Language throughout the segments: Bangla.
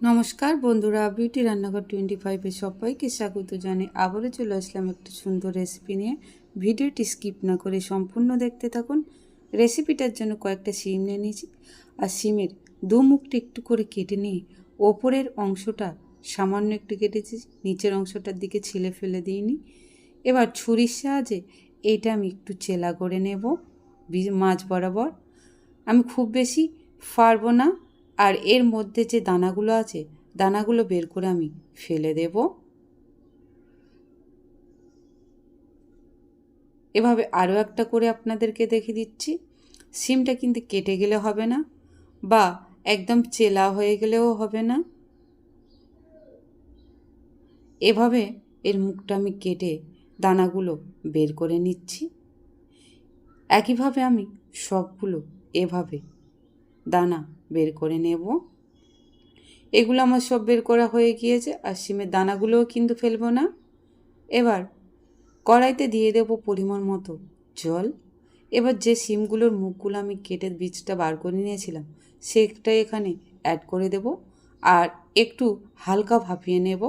নমস্কার বন্ধুরা বিউটি রান্নাঘর টোয়েন্টি ফাইভে সবাইকে স্বাগত জানাই আবারও চলে আসলাম একটা সুন্দর রেসিপি নিয়ে। ভিডিওটি স্কিপ না করে সম্পূর্ণ দেখতে থাকুন। রেসিপিটার জন্য কয়েকটা সিম নিয়ে নিয়েছি। আর সিমের দু মুখটি একটু করে কেটে নিয়ে ওপরের অংশটা সামান্য একটু কেটেছি, নিচের অংশটার দিকে ছিলে ফেলে দিইনি। এবার ছুরির সাহায্যে এইটা আমি একটু চেলা করে নেব মাছ বরাবর। আমি খুব বেশি ফারবো না। আর এর মধ্যে যে দানাগুলো আছে, দানাগুলো বের করে আমি ফেলে দেব। এভাবে আরও একটা করে আপনাদেরকে দেখে দিচ্ছি। সিমটা কিন্তু কেটে গেলে হবে না বা একদম চেলা হয়ে গেলেও হবে না। এভাবে এর মুখটা আমি কেটে দানাগুলো বের করে নিচ্ছি। একইভাবে আমি সবগুলো এভাবে দানা বের করে নেব। এগুলো আমার সব বের করা হয়ে গিয়েছে আর সিমের দানাগুলোও কিন্তু ফেলব না। এবার কড়াইতে দিয়ে দেব পরিমাণ মতো জল। এবার যে সিমগুলোর মুখগুলো আমি কেটে বীজটা বার করে নিয়েছিলাম, সেটা এখানে অ্যাড করে দেব আর একটু হালকা ভাপিয়ে নেব।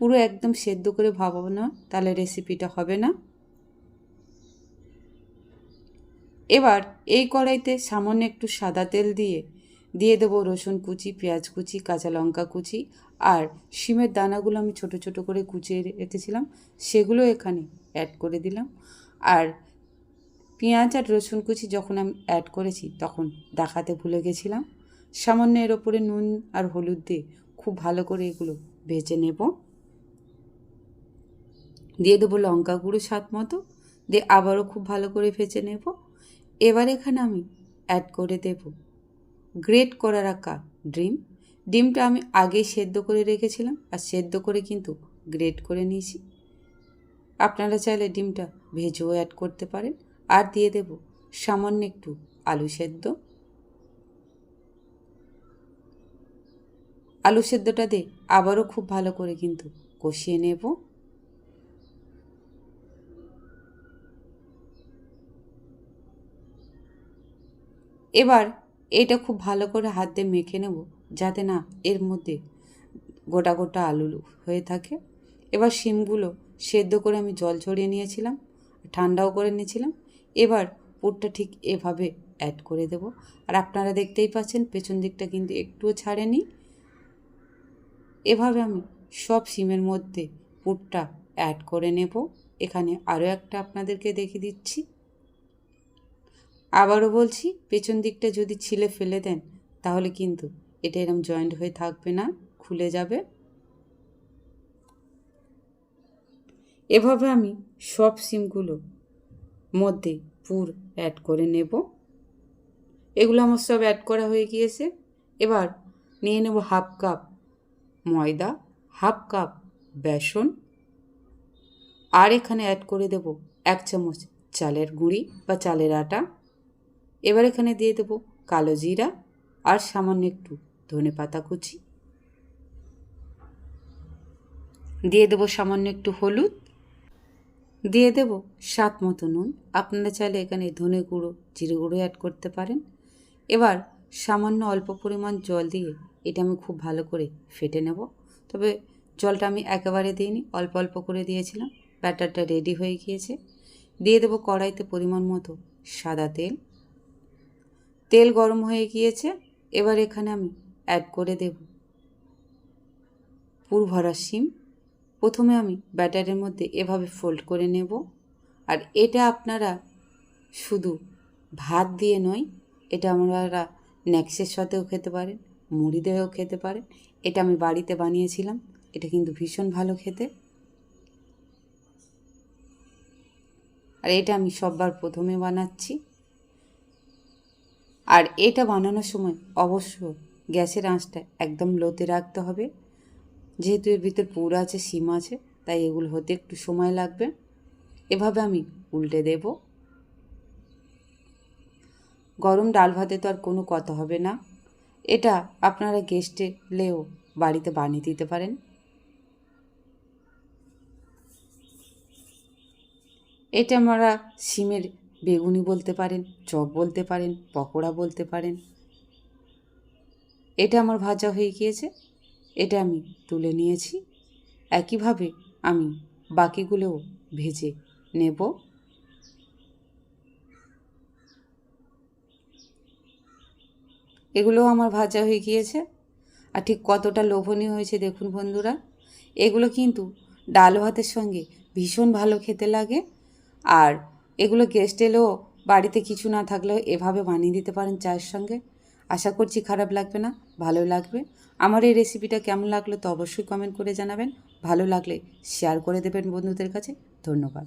পুরো একদম সেদ্ধ করে ভাবাবো না, তাহলে রেসিপিটা হবে না। এবার এই কড়াইতে সামান্য একটু সাদা তেল দিয়ে দিয়ে দেবো রসুন কুচি, পেঁয়াজ কুচি, কাঁচা লঙ্কা কুচি আর শিমের দানাগুলো আমি ছোট ছোট করে কুচিয়ে রেখেছিলাম, সেগুলো এখানে অ্যাড করে দিলাম। আর পেঁয়াজ আর রসুন কুচি যখন আমি অ্যাড করেছি তখন দেখাতে ভুলে গেছিলাম। সামান্য এর ওপরে নুন আর হলুদ দিয়ে খুব ভালো করে এগুলো ভেজে নেব। দিয়ে দেবো লঙ্কা গুঁড়ো স্বাদ মতো, দিয়ে আবারও খুব ভালো করে ভেজে নেব। এবার এখানে আমি অ্যাড করে দেব গ্রেট করা রাখা ডিম ডিমটা আমি আগেই সেদ্ধ করে রেখেছিলাম আর সেদ্ধ করে কিন্তু গ্রেট করে নিয়েছি। আপনারা চাইলে ডিমটা ভেজেও অ্যাড করতে পারেন। আর দিয়ে দেব সামান্য একটু আলু সেদ্ধ। আলু সেদ্ধটা দিয়ে আবারও খুব ভালো করে কিন্তু কষিয়ে নেব। এবার এটা খুব ভালো করে হাত দিয়ে মেখে নেব যাতে না এর মধ্যে গোটা গোটা আলু হয়ে থাকে। এবার শিমগুলো সেদ্ধ করে আমি জল ছড়িয়ে নিয়েছিলাম, ঠান্ডাও করে নিয়েছিলাম। এবার পুরটা ঠিক এভাবে অ্যাড করে দেব। আর আপনারা দেখতেই পাচ্ছেন পেছন দিকটা কিন্তু একটুও ছাড়েনি। এভাবে আমি সব সিমের মধ্যে পুরটা অ্যাড করে নেব। এখানে আরও একটা আপনাদেরকে দেখিয়ে দিচ্ছি। আবারও বলছি, পেছন দিকটা যদি ছিলে ফেলে দেন, তাহলে কিন্তু এটা এরম জয়েন্ট হয়ে থাকবে না, খুলে যাবে। এভাবে আমি সব সিমগুলো মধ্যে পুর অ্যাড করে নেব। এগুলো আমার সব অ্যাড করা হয়ে গিয়েছে। এবার নিয়ে নেব হাফ কাপ ময়দা হাফ কাপ বেসন। আর এখানে অ্যাড করে দেব এক চামচ চালের গুঁড়ি বা চালের আটা। এবার এখানে দিয়ে দেবো কালো জিরা আর সামান্য একটু ধনে পাতা কুচি। দিয়ে দেবো সামান্য একটু হলুদ। দিয়ে দেবো স্বাদ মতো নুন। আপনারা চাইলে এখানে ধনে গুঁড়ো, জিরে গুঁড়ো অ্যাড করতে পারেন। এবার সামান্য অল্প পরিমাণ জল দিয়ে এটা আমি খুব ভালো করে ফেটে নেব। তবে জলটা আমি একেবারে দিইনি, অল্প অল্প করে দিয়েছিলাম। ব্যাটারটা রেডি হয়ে গিয়েছে। দিয়ে দেবো কড়াইতে পরিমাণ মতো সাদা তেল। তেল গরম হয়ে গিয়েছে, এবার এখানে আমি অ্যাড করে দেব। পুর ভরা শিম, প্রথমে আমি ব্যাটারের মধ্যে এভাবে ফোল্ড করে নেব। আর এটা আপনারা শুধু ভাত দিয়ে নয়, এটা আপনারা ন্যাক্সের সাথেও খেতে পারেন, মুড়ি দিয়েও খেতে পারেন। এটা আমি বাড়িতে বানিয়েছিলাম, এটা কিন্তু ভীষণ ভালো খেতে। আর এটা আমি সববার প্রথমে বানাচ্ছি। আর এটা বানানোর সময় অবশ্য গ্যাসের আঁচটা একদম লোতে রাখতে হবে। যেহেতু এর ভিতর পুর আছে, সিম আছে, তাই এগুলো হতে একটু সময় লাগবে। এভাবে আমি উল্টে দেব। গরম ডাল ভাতে তো আর কোনো কথা হবে না। এটা আপনারা গেস্টে লেও বাড়িতে বানিয়ে দিতে পারেন। এটা আমরা সিমের বেগুনি বলতে পারেন, চপ বলতে পারেন, পকোড়া বলতে পারেন। এটা আমার ভাজা হয়ে গিয়েছে। এটা আমি তুলে নিয়েছি। একইভাবে আমি বাকিগুলোও ভেজে নেব। এগুলোও আমার ভাজা হয়ে গিয়েছে। আর ঠিক কতটা লোভনীয় হয়েছে দেখুন বন্ধুরা। এগুলো কিন্তু ডাল ভাতের সঙ্গে ভীষণ ভালো খেতে লাগে। আর এগুলো গেস্ট এলেও বাড়িতে কিছু না থাকলেও এভাবে বানিয়ে দিতে পারেন চায়ের সঙ্গে। আশা করছি খারাপ লাগবে না, ভালো লাগবে। আমার এই রেসিপিটা কেমন লাগল তো অবশ্যই কমেন্ট করে জানাবেন। ভালো লাগলে শেয়ার করে দেবেন বন্ধুদের কাছে। ধন্যবাদ।